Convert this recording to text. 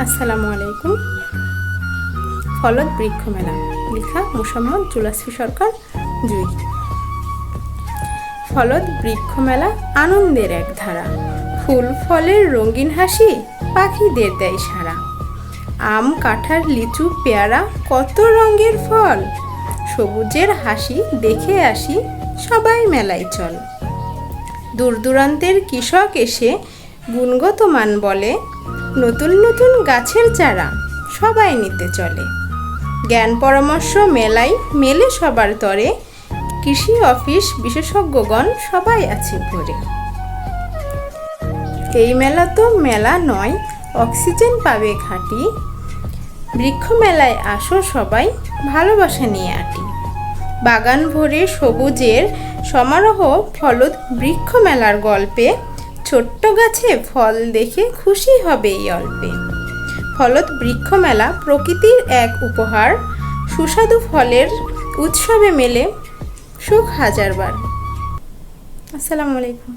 আসসালামু আলাইকুম। ফলদ বৃক্ষ মেলা, লেখা মোসাম্মদ জুলাসফি সরকার জুই ফলদ বৃক্ষ মেলা আনন্দের এক ধারা, ফুল, ফলের রঙিন হাসি পাখিদের দেয় সারা। আম, কাঁঠাল, লিচু, পেয়ারা, কত রঙের ফল, সবুজের হাসি দেখে আসি সবাই মেলায় চল। দূর দূরান্তের কৃষক এসে গুণগত মান বলে নতুন নতুন গাছের চারা সবাই নিতে চলে। জ্ঞান পরামর্শ মেলায় মেলে সবার তরে, কৃষি অফিস বিশেষজ্ঞগণ সবাই আছে ভরে। এই মেলা তো মেলা নয়, অক্সিজেন পাবে ঘাটি। বৃক্ষ মেলায় আসো সবাই, ভালোবাসা নিয়ে আটি। বাগান ভরে সবুজের সমারোহ ফলত বৃক্ষ মেলার গল্পে ছোট্ট গাছে ফল দেখে খুশি হবে এই অল্পে। ফলত বৃক্ষমেলা প্রকৃতির এক উপহার। সুস্বাদু ফলের উৎসবে মেলে সুখ হাজারবার। আসসালামু আলাইকুম।